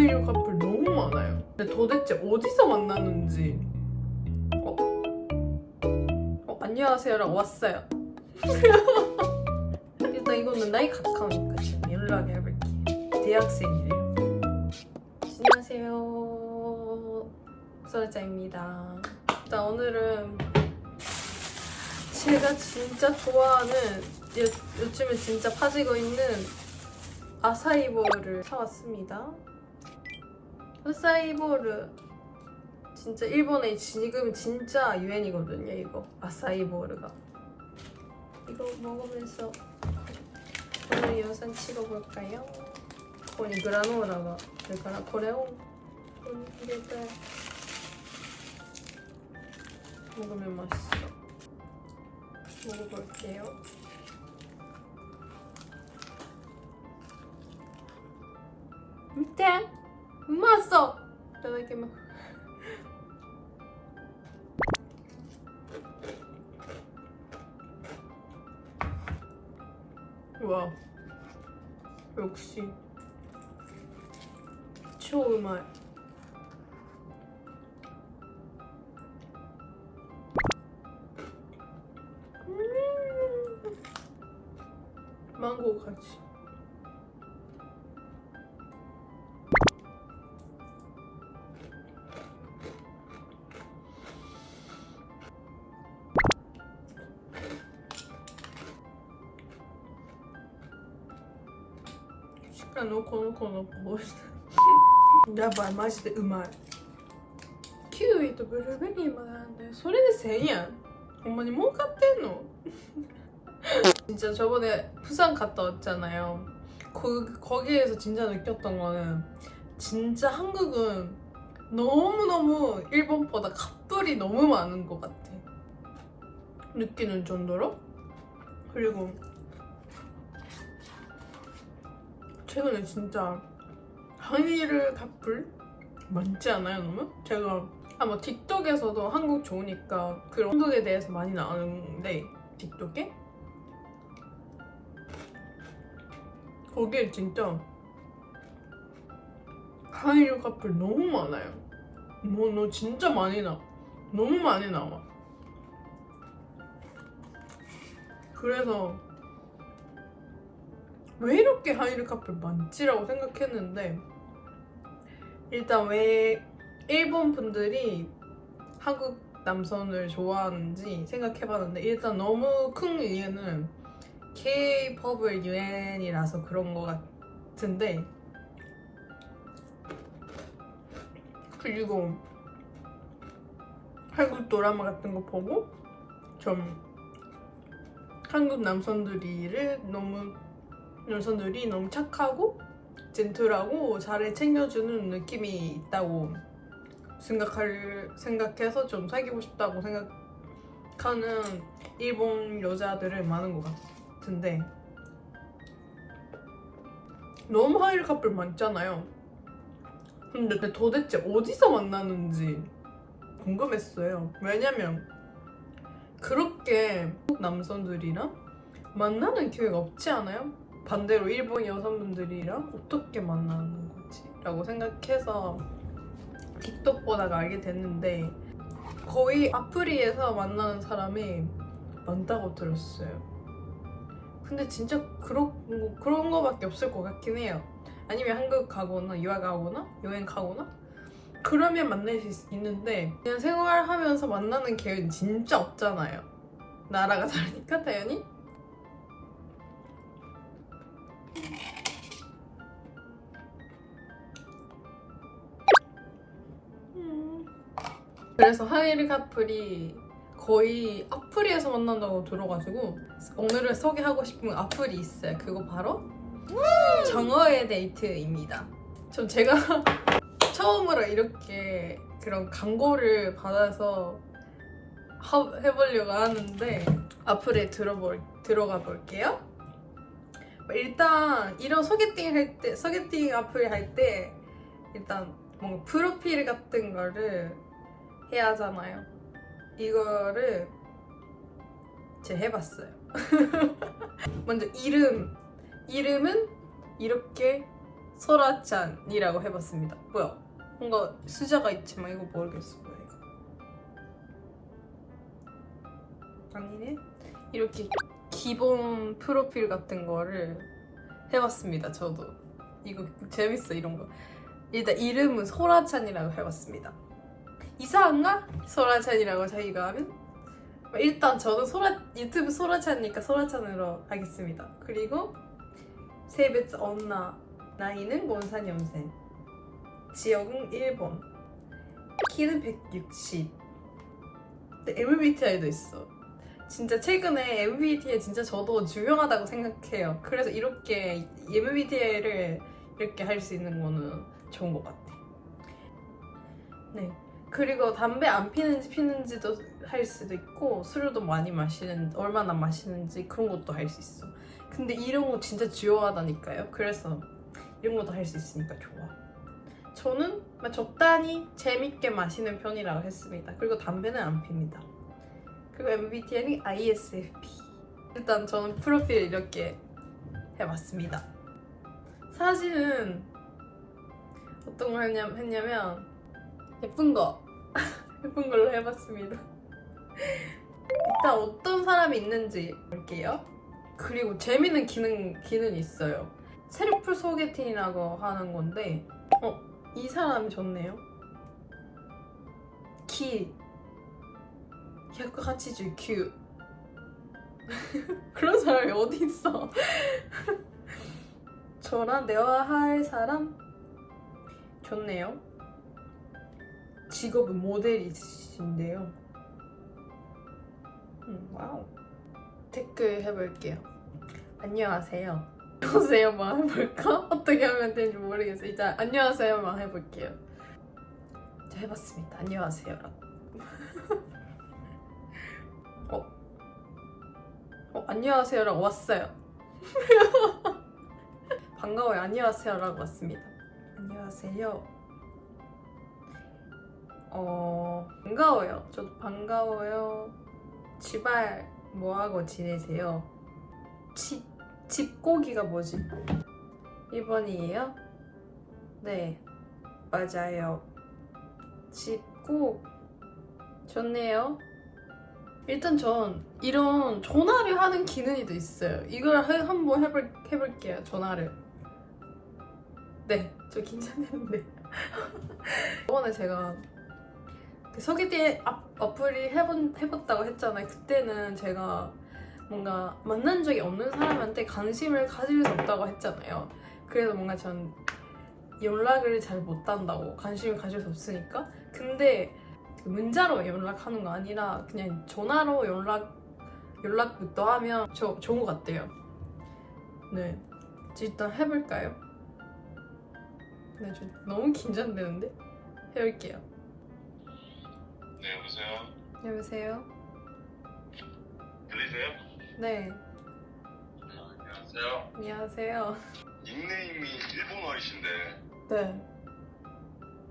한류 커플 너무 많아요. 근데 도대체 어디서 만나는지. 어? 어, 안녕하세요라고 왔어요. 일단 이거는 나이 가까우니까 지금 연락을 해볼게요. 대학생이래요. 안녕하세요. 소라짱입니다. 일단 오늘은 제가 진짜 좋아하는 요, 요즘에 진짜 파지고 있는 아사이보를 사왔습니다. 아사이보르. 진짜 일본에 지금 진짜 유행이거든요 이거. 아사이보르가. 이거 먹으면서 오늘 영상 찍어볼까요? 거기 그라노라가 그러니까 고래오 이래다 먹으면 맛있어. 먹어볼게요. 밑에 うまそう。いただきます。うわよく超うまい。マンゴー感ち 이. 시간 놓고 놓고 놓고やばいマジでうまいキウイとブルーベリーもなんだよそれで1000円ほんまに儲かってんの 진짜 저번에 부산 갔다 왔잖아요 거, 거기에서 진짜 느꼈던 거는 진짜 한국은 너무너무 일본보다 갑돌이 너무 많은 것 같아 느끼는 정도로 그리고 최근에 진짜 한일 카풀 많지 않아요 너무? 제가 아마 틱톡에서도 한국 좋으니까 그런 한국에 대해서 많이 나오는데 틱톡에? 거기에 진짜 한일 카풀 너무 많아요. 뭐 너 진짜 많이 나 너무 많이 나와. 그래서 왜 이렇게 한일 카풀 많지라고 생각했는데 일단 왜 일본 분들이 한국 남선을 좋아하는지 생각해봤는데 일단 너무 큰 이유는 K-팝을 유행이라서 그런 것 같은데 그리고 한국 드라마 같은 거 보고 좀 한국 남선들이를 너무 여성들이 너무 착하고 젠틀하고 잘 챙겨주는 느낌이 있다고 생각할 생각해서 좀 사귀고 싶다고 생각하는 일본 여자들은 많은 것 같은데 너무 하이를 카풀 많잖아요. 근데 도대체 어디서 만나는지 궁금했어요. 왜냐면 그렇게 남성들이랑 만나는 기회가 없지 않아요? 반대로 일본 여성분들이랑 어떻게 만나는 거지? 라고 생각해서 틱톡 보다가 알게 됐는데 거의 아프리에서 만나는 사람이 많다고 들었어요. 근데 진짜 그런, 거- 그런 거밖에 없을 것 같긴 해요. 아니면 한국 가거나 유학 가거나 여행 가거나 그러면 만날 수 있- 있는데 그냥 생활하면서 만나는 기회는 진짜 없잖아요. 나라가 다르니까 당연히 그래서 하이리 카풀이 거의 아프리에서 만난다고 들어가지고 오늘은 소개하고 싶은 아프리 있어요. 그거 바로 정어의 데이트입니다. 전 제가 처음으로 이렇게 그런 광고를 받아서 하- 해보려고 하는데 앞으로 들어볼, 들어가 볼게요. 일단 이런 소개팅 할 때, 소개팅 어플 할 때 일단 뭔가 프로필 같은 거를 해야 하잖아요. 이거를 제가 해봤어요. 먼저 이름. 이름은 이렇게 소라찬이라고 해봤습니다. 뭐야? 뭔가 수자가 있지만 이거 모르겠어. 뭐야 이거? 아니네. 이렇게 기본 프로필 같은 거를 해봤습니다. 저도 이거 재밌어 이런 거. 일단 이름은 소라찬이라고 해봤습니다. 이상한가? 소라찬이라고 자기가 하면? 일단 저는 소라 유튜브 소라찬이니까 소라찬으로 하겠습니다. 그리고 세뱃 언나 나이는 몬사년생 지역은 일본 키는 160 근데 MBTI도 있어 진짜 최근에 MBTI 진짜 저도 중요하다고 생각해요 그래서 이렇게 MBTI를 이렇게 할 수 있는 거는 좋은 것 같아 네 그리고 담배 안 피는지 피는지도 할 수도 있고 술도 많이 마시는 얼마나 마시는지 그런 것도 할 수 있어. 근데 이런 거 진짜 중요하다니까요. 그래서 이런 것도 할 수 있으니까 좋아. 저는 막 적당히 재밌게 마시는 편이라고 했습니다. 그리고 담배는 안 핍니다. 그리고 MBTI는 ISFP 일단 저는 프로필 이렇게 해봤습니다. 사진은 어떤 걸 했냐, 했냐면 예쁜 거. 예쁜 걸로 해봤습니다. 일단 어떤 사람이 있는지 볼게요. 그리고 재밌는 기능, 기능이 있어요. 셀프 소개팅이라고 하는 건데 어, 이 사람이 좋네요. 키. 189 그런 사람이 어디 있어? 저랑 대화할 사람? 좋네요 직업은 모델이신데요. 음, 와우. 댓글 해볼게요. 안녕하세요. 안녕하세요만 해볼까? 어떻게 하면 되는지 모르겠어 일단 안녕하세요만 해볼게요. 자 해봤습니다. 안녕하세요라고. 어? 어 안녕하세요라고 왔어요. 반가워요. 안녕하세요라고 왔습니다. 안녕하세요 어 반가워요. 저도 반가워요. 지발 뭐하고 지내세요? 집, 집고기가 뭐지? 1번이에요? 네 맞아요. 집고 좋네요. 일단 전 이런 전화를 하는 기능이 도 있어요. 이걸 해- 한번 해볼, 해볼게요 전화를. 네 저 긴장되는데. 저번에 제가 그 소개팅 아- 어플이 해본, 해봤다고 했잖아요. 그때는 제가 뭔가 만난 적이 없는 사람한테 관심을 가질 수 없다고 했잖아요. 그래서 뭔가 전 연락을 잘 못한다고 관심을 가질 수 없으니까. 근데 그 문자로 연락하는 거 아니라 그냥 전화로 연락 연락부터 하면 저, 좋은 것 같아요. 네, 일단 해볼까요? 네, 저 너무 긴장되는데 해볼게요. 네, 여보세요? 여보세요? 들리세요? 네, 안녕하세요. 안녕하세요. 닉네임이 일본어이신데 네,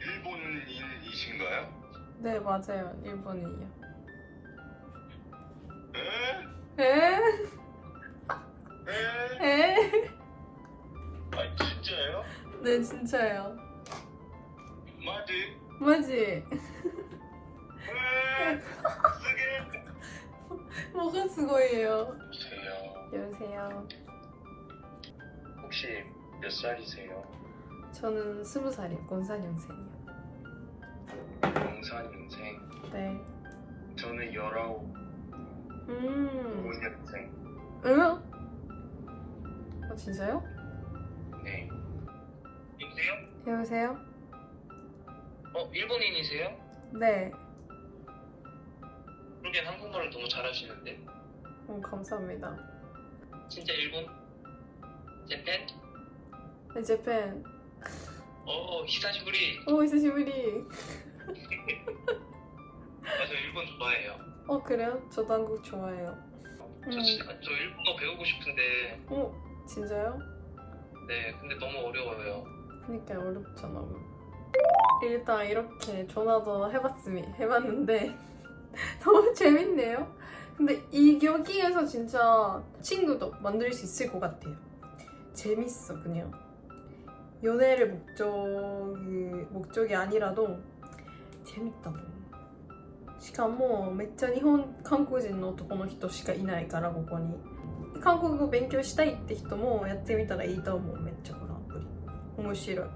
일본인이신가요? 네 맞아요. 일본이에요. 에? 에? 에? 에? 아, 진짜예요? 네 진짜요. 맞지? 맞지? 에? 쓰게? 뭐가 수고해요. 여보세요? 여보세요. 혹시 몇 살이세요? 저는 스무 살이요. 권사년생이요. 04년생. 네. 저는 19, 음. 5년생. 응? 어 진짜요? 네. 여보세요? 여보세요? 어, 일본인이세요? 네. 그러긴 한국말을 너무 잘하시는데. 음, 감사합니다. 진짜 일본? 재팬? 네, 재팬. 어, 히사시부리. 오 히사시부리. 맞아, 일본 좋아해요. 어 그래요? 저도 한국 좋아해요. 저, 음. 진짜, 저 일본어 배우고 싶은데 어 진짜요? 네 근데 너무 어려워요 그니까 어렵잖아. 일단 이렇게 전화도 해봤으니 해봤는데 너무 재밌네요. 근데 이 여기에서 진짜 친구도 만들 수 있을 것 같아요. 재밌어 그냥. 연애를 목적이 목적이 아니라도 재밌다 뭐. しかもめっちゃ日本韓国人の男の人しかいないからここに韓国語勉強したいって人もやってみたらいいと思うめっちゃこのアプリ面白い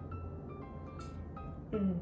うん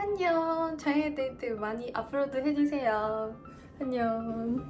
안녕. 저의 데이트 많이 업로드 해주세요. 안녕.